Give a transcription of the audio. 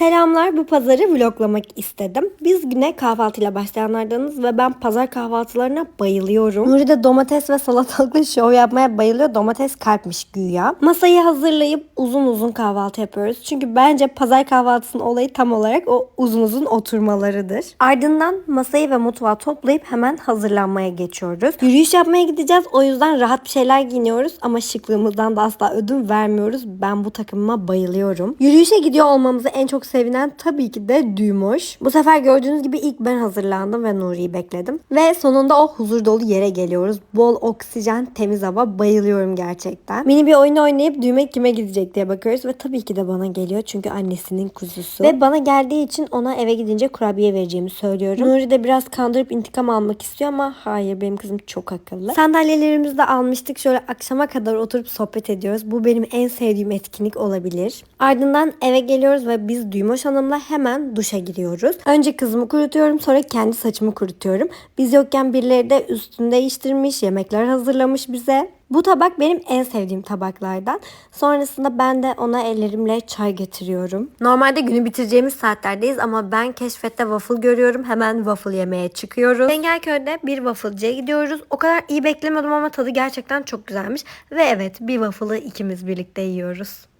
Selamlar bu pazarı vloglamak istedim. Biz güne kahvaltıyla başlayanlardanız ve ben pazar kahvaltılarına bayılıyorum. Nuri de domates ve salatalıkla şov yapmaya bayılıyor. Domates kalpmiş güya. Masayı hazırlayıp uzun uzun kahvaltı yapıyoruz. Çünkü bence pazar kahvaltısının olayı tam olarak o uzun uzun oturmalarıdır. Ardından masayı ve mutfağı toplayıp hemen hazırlanmaya geçiyoruz. Yürüyüş yapmaya gideceğiz. O yüzden rahat bir şeyler giyiniyoruz ama şıklığımızdan da asla ödün vermiyoruz. Ben bu takımıma bayılıyorum. Yürüyüşe gidiyor olmamızı en çok sevinen tabii ki de Düğmoş. Bu sefer gördüğünüz gibi ilk ben hazırlandım ve Nuri'yi bekledim. Ve sonunda o huzur dolu yere geliyoruz. Bol oksijen, temiz hava bayılıyorum gerçekten. Mini bir oyun oynayıp düğme kime gidecek diye bakıyoruz ve tabii ki de bana geliyor çünkü annesinin kuzusu. Ve bana geldiği için ona eve gidince kurabiye vereceğimi söylüyorum. Nuri de biraz kandırıp intikam almak istiyor ama hayır benim kızım çok akıllı. Sandalyelerimizi de almıştık. Şöyle akşama kadar oturup sohbet ediyoruz. Bu benim en sevdiğim etkinlik olabilir. Ardından eve geliyoruz ve biz Düğmoş Hanım'la hemen duşa giriyoruz. Önce kızımı kurutuyorum sonra kendi saçımı kurutuyorum. Biz yokken birileri de üstünü değiştirmiş, yemekler hazırlamış bize. Bu tabak benim en sevdiğim tabaklardan. Sonrasında ben de ona ellerimle çay getiriyorum. Normalde günü bitireceğimiz saatlerdeyiz ama ben keşfette waffle görüyorum. Hemen waffle yemeye çıkıyoruz. Çengelköy'de bir wafflecıya gidiyoruz. O kadar iyi beklemiyordum ama tadı gerçekten çok güzelmiş. Ve evet bir waffle'ı ikimiz birlikte yiyoruz.